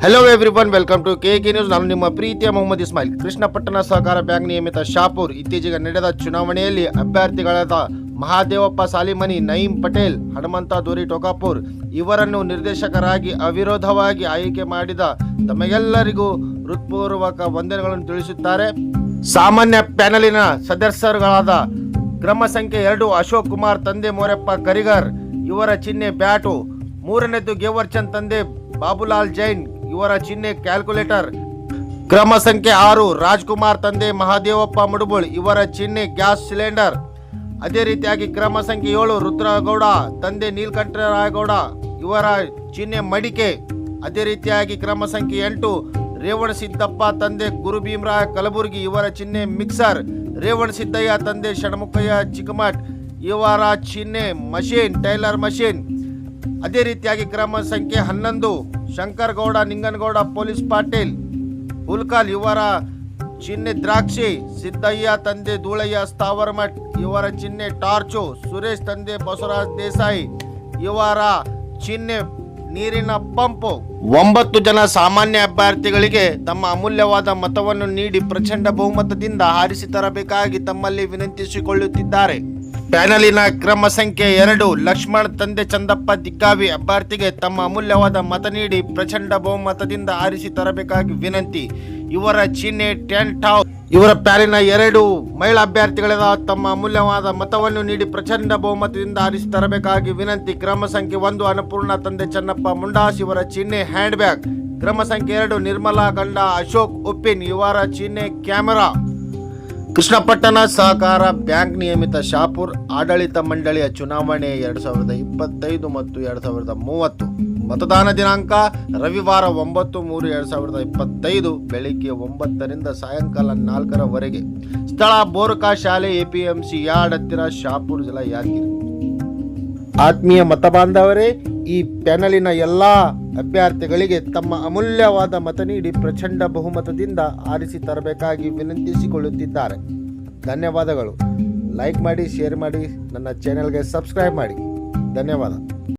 Hello everyone welcome to K K news ನಾನು ನಿಮ್ಮ ಪ್ರೀತಿಯ ಮೊಹಮ್ಮದ್ ಇಸ್ಮಾಯಿಲ್. ಕೃಷ್ಣಪಟ್ಟಣ ಸಹಕಾರ ಬ್ಯಾಂಕ್ ನಿಯಮಿತ ಶಾಪೂರ್ ಇತ್ತೀಚೆಗೆ ನಡೆದ ಚುನಾವಣೆಯಲ್ಲಿ ಅಭ್ಯರ್ಥಿಗಳಾದ ಮಹಾದೇವಪ್ಪ ಸಾಲಿಮನಿ, ನಯೀಂ ಪಟೇಲ್, ಹನುಮಂತ ದೋರಿ ಟೋಕಾಪುರ್ ಇವರನ್ನು ನಿರ್ದೇಶಕರಾಗಿ ಅವಿರೋಧವಾಗಿ ಆಯ್ಕೆ ಮಾಡಿದ ತಮಗೆಲ್ಲರಿಗೂ ಹೃತ್ಪೂರ್ವಕ ವಂದನೆಗಳನ್ನು ತಿಳಿಸುತ್ತಾರೆ. ಸಾಮಾನ್ಯ ಪ್ಯಾನಲಿನ ಸದಸ್ಯರುಗಳಾದ ಕ್ರಮ ಸಂಖ್ಯೆ ಎರಡು ಅಶೋಕ್ ಕುಮಾರ್, ತಂದೆ ಮೋರಪ್ಪ ಕರಿಗರ್, ಇವರ ಚಿಹ್ನೆ ಬ್ಯಾಟು, ಮೂರನೇದು ಗೇವರ್ಚಂದ್ ತಂದೆ ಬಾಬುಲಾಲ್ ಜೈನ್ ಇವರ ಚಿಹ್ನೆ ಕ್ಯಾಲ್ಕುಲೇಟರ್. ಕ್ರಮ ಸಂಖ್ಯೆ ಆರು, ರಾಜ್ಕುಮಾರ್ ತಂದೆ ಮಹಾದೇವಪ್ಪ ಮುಡುಬುಳ್, ಇವರ ಚಿಹ್ನೆ ಗ್ಯಾಸ್ ಸಿಲಿಂಡರ್. ಅದೇ ರೀತಿಯಾಗಿ ಕ್ರಮ ಸಂಖ್ಯೆ ಏಳು, ರುದ್ರಗೌಡ, ತಂದೆ ನೀಲಕಂಠರಾಯಗೌಡ, ಇವರ ಚಿಹ್ನೆ ಮಡಿಕೆ. ಅದೇ ರೀತಿಯಾಗಿ ಕ್ರಮ ಸಂಖ್ಯೆ ಎಂಟು, ರೇವಣ ಸಿದ್ದಪ್ಪ ತಂದೆ ಗುರು ಭೀಮರಾಯ ಕಲಬುರ್ಗಿ, ಇವರ ಚಿಹ್ನೆ ಮಿಕ್ಸರ್. ರೇವಣ ಸಿದ್ದಯ್ಯ ತಂದೆ ಷಣ್ಮುಖಯ್ಯ ಚಿಕ್ಕಮಠ್, ಇವರ ಚಿಹ್ನೆ ಮಷೀನ್, ಟೈಲರ್ ಮಷೀನ್. ಅದೇ ರೀತಿಯಾಗಿ ಕ್ರಮ ಸಂಖ್ಯೆ ಹನ್ನೊಂದು ಶಂಕರ್ ಗೌಡ ನಿಂಗನಗೌಡ ಪೊಲೀಸ್ ಪಾಟೀಲ್ ಉಲ್ಕಲ್ ಇವರ ಚಿನ್ನೆ ದ್ರಾಕ್ಷಿ, ಸಿದ್ದಯ್ಯ ತಂದೆ ಧೂಳಯ್ಯ, ಸ್ಥಾವರಮಠ್ ಇವರ ಚಿನ್ನೆ ಟಾರ್ಚು, ಸುರೇಶ್ ತಂದೆ ಬಸವರಾಜ್ ದೇಸಾಯಿ ಇವರ ಚಿನ್ನೆ ನೀರಿನ ಪಂಪು. ಒಂಬತ್ತು ಜನ ಸಾಮಾನ್ಯ ಅಭ್ಯರ್ಥಿಗಳಿಗೆ ತಮ್ಮ ಅಮೂಲ್ಯವಾದ ಮತವನ್ನು ನೀಡಿ ಪ್ರಚಂಡ ಬಹುಮತದಿಂದ ಆರಿಸಿ ತರಬೇಕಾಗಿ ತಮ್ಮಲ್ಲಿ ವಿನಂತಿಸಿಕೊಳ್ಳುತ್ತಿದ್ದಾರೆ. ಪ್ಯಾನಲಿನ ಕ್ರಮ ಸಂಖ್ಯೆ ಎರಡು. ಲಕ್ಷ್ಮಣ್ ತಂದೆ ಚಂದಪ್ಪ ದಿಕ್ಕಾವಿ ಅಭ್ಯರ್ಥಿಗೆ ತಮ್ಮ ಅಮೂಲ್ಯವಾದ ಮತ ನೀಡಿ ಪ್ರಚಂಡ ಬಹುಮತದಿಂದ ಆರಿಸಿ ತರಬೇಕಾಗಿ ವಿನಂತಿ. ಇವರ ಚಿಹ್ನೆ ಟೆಂಟ್ ಹೌಸ್ ಇವರ ಪ್ಯಾಲಿನ ಎರಡು. ಮಹಿಳಾ ಅಭ್ಯರ್ಥಿಗಳಾದ ತಮ್ಮ ಅಮೂಲ್ಯವಾದ ಮತವನ್ನು ನೀಡಿ ಪ್ರಚಂಡ ಬಹುಮತದಿಂದ ಆರಿಸಿ ತರಬೇಕಾಗಿ ವಿನಂತಿ. ಕ್ರಮ ಸಂಖ್ಯೆ ಒಂದು, ಅನ್ನಪೂರ್ಣ ತಂದೆ ಚನ್ನಪ್ಪ ಮುಂಡಾಸ್. ಇವರ ಚಿಹ್ನೆ ಹ್ಯಾಂಡ್ ಬ್ಯಾಗ್ ಕ್ರಮ ಸಂಖ್ಯೆ ಎರಡು, ನಿರ್ಮಲಾ ಗಂಡ ಅಶೋಕ್ ಉಪ್ಪಿನ್ ಇವರ ಚಿಹ್ನೆ ಕ್ಯಾಮೆರಾ. ಕೃಷ್ಣಪಟ್ಟಣ ಸಹಕಾರ ಬ್ಯಾಂಕ್ ನಿಯಮಿತ ಶಾಪುರ್ ಆಡಳಿತ ಮಂಡಳಿಯ ಚುನಾವಣೆ ಎರಡು ಸಾವಿರದ ಇಪ್ಪತ್ತೈದು ಮತ್ತು ಎರಡು ಸಾವಿರದ ಮೂವತ್ತು. ಮತದಾನ ದಿನಾಂಕ ರವಿವಾರ ಒಂಬತ್ತು ಮೂರು ಎರಡು ಸಾವಿರದ ಇಪ್ಪತ್ತೈದು ಬೆಳಿಗ್ಗೆ ಒಂಬತ್ತರಿಂದ ಸಾಯಂಕಾಲ ನಾಲ್ಕರವರೆಗೆ. ಸ್ಥಳ ಬೋರ್ಕಾ ಶಾಲೆ ಎಪಿಎಂಸಿ ಯಾರ್ಡ್ ಹತ್ತಿರ ಶಾಪುರ್ ಜಿಲ್ಲಾ ಯಾದಗಿರಿ ಆತ್ಮೀಯ ಮತ ಬಾಂಧವರೇ ಈ ಪ್ಯಾನಲಿನ ಎಲ್ಲ ಅಭ್ಯರ್ಥಿಗಳಿಗೆ ತಮ್ಮ ಅಮೂಲ್ಯವಾದ ಮತ ನೀಡಿ ಪ್ರಚಂಡ ಬಹುಮತದಿಂದ ಆರಿಸಿ ತರಬೇಕಾಗಿ ವಿನಂತಿಸಿಕೊಳ್ಳುತ್ತಿದ್ದಾರೆ. ಧನ್ಯವಾದಗಳು. ಲೈಕ್ ಮಾಡಿ, ಶೇರ್ ಮಾಡಿ, ನನ್ನ ಚಾನೆಲ್ಗೆ ಸಬ್ಸ್ಕ್ರೈಬ್ ಮಾಡಿ. ಧನ್ಯವಾದ.